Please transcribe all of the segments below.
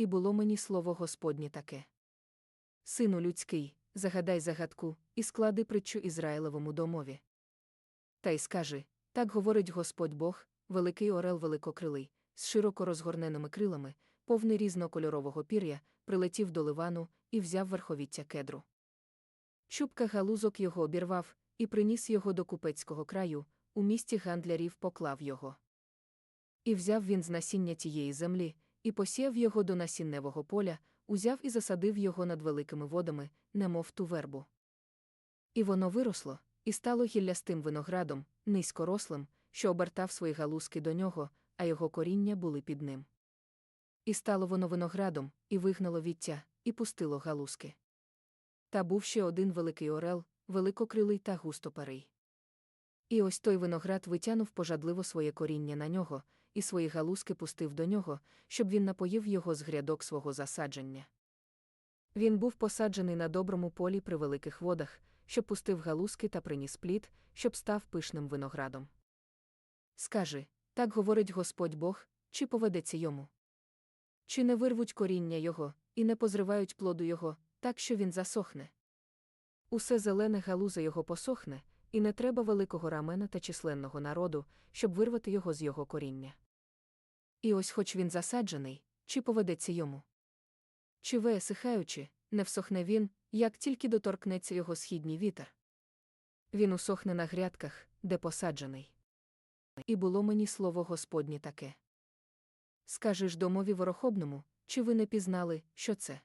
і було мені слово Господнє таке. Сину людський, загадай загадку, і склади притчу Ізраїлевому домові. Та й скажи так говорить Господь Бог, великий орел великокрилий, з широко розгорненими крилами, повний різнокольорового пір'я, прилетів до ливану і взяв верховіття кедру. Чубка галузок його обірвав і приніс його до купецького краю, у місті гандлярів поклав його. І взяв він з насіння тієї землі, і посіяв його до насінневого поля, узяв і засадив його над великими водами, немов ту вербу. І воно виросло, і стало гіллястим виноградом, низькорослим, що обертав свої галузки до нього, а його коріння були під ним. І стало воно виноградом, і вигнало віття, і пустило галузки. Та був ще один великий орел, великокрилий та густоперий. І ось той виноград витягнув пожадливо своє коріння на нього, і свої галузки пустив до нього, щоб він напоїв його з грядок свого засадження. Він був посаджений на доброму полі при великих водах, щоб пустив галузки та приніс плід, щоб став пишним виноградом. Скажи так говорить Господь Бог, чи поведеться йому? Чи не вирвуть коріння його, і не позривають плоду його, так що він засохне? Усе зелене галуза його посохне, і не треба великого рамена та численного народу, щоб вирвати його з його коріння. І ось хоч він засаджений, чи поведеться йому? Чи веесихаючи, не всохне він, як тільки доторкнеться його східній вітер? Він усохне на грядках, де посаджений. І було мені слово Господнє таке. Скажеш домові ворохобному, чи ви не пізнали, що це?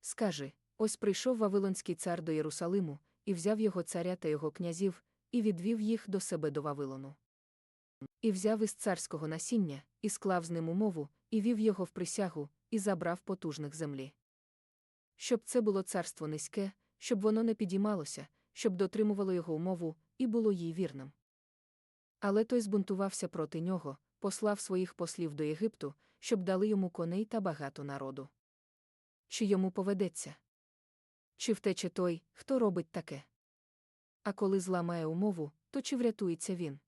Скажи ось прийшов Вавилонський цар до Єрусалиму, і взяв його царя та його князів, і відвів їх до себе до Вавилону. І взяв із царського насіння, і склав з ним умову, і вів його в присягу, і забрав потужних землі. Щоб це було царство низьке, щоб воно не підіймалося, щоб дотримувало його умову, і було їй вірним. Але той збунтувався проти нього, послав своїх послів до Єгипту, щоб дали йому коней та багато народу. Чи йому поведеться? Чи втече той, хто робить таке? А коли зламає умову, то чи врятується він?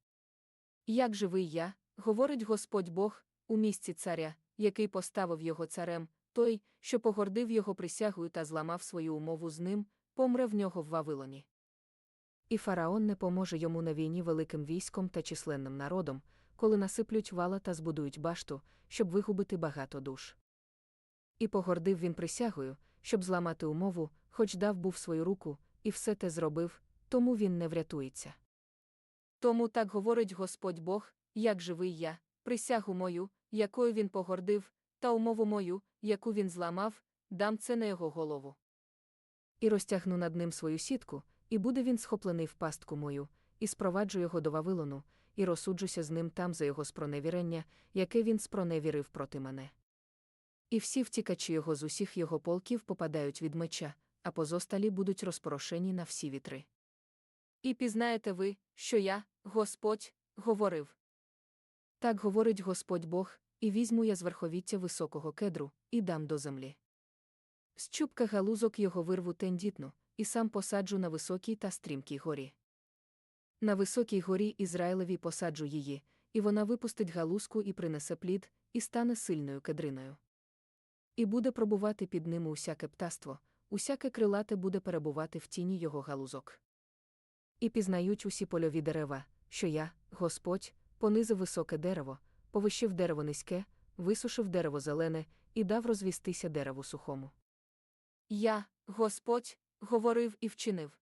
Як живий я, говорить Господь Бог, у місці царя, який поставив його царем, той, що погордив його присягою та зламав свою умову з ним, помре в нього в Вавилоні. І фараон не поможе йому на війні великим військом та численним народом, коли насиплють вала та збудують башту, щоб вигубити багато душ. І погордив він присягою, щоб зламати умову, хоч дав був свою руку, і все те зробив, тому він не врятується. Тому так говорить Господь Бог, як живий я, присягу мою, якою він погордив, та умову мою, яку він зламав, дам це на його голову. І розтягну над ним свою сітку, і буде він схоплений в пастку мою, і спроваджу його до Вавилону, і розсуджуся з ним там за його спроневірення, яке він спроневірив проти мене. І всі втікачі його з усіх його полків попадають від меча, а позосталі будуть розпорошені на всі вітри. І пізнаєте ви, що я, Господь, говорив. Так говорить Господь Бог, і візьму я з верховіття високого кедру, і дам до землі. З чубка галузок його вирву тендітну, і сам посаджу на високій та стрімкій горі. На високій горі Ізраїлеві посаджу її, і вона випустить галузку і принесе плід, і стане сильною кедриною. І буде пробувати під ними усяке птаство, усяке крилате буде перебувати в тіні його галузок. І пізнають усі польові дерева, що я, Господь, понизив високе дерево, повищив дерево низьке, висушив дерево зелене і дав розвістися дереву сухому. Я, Господь, говорив і вчинив.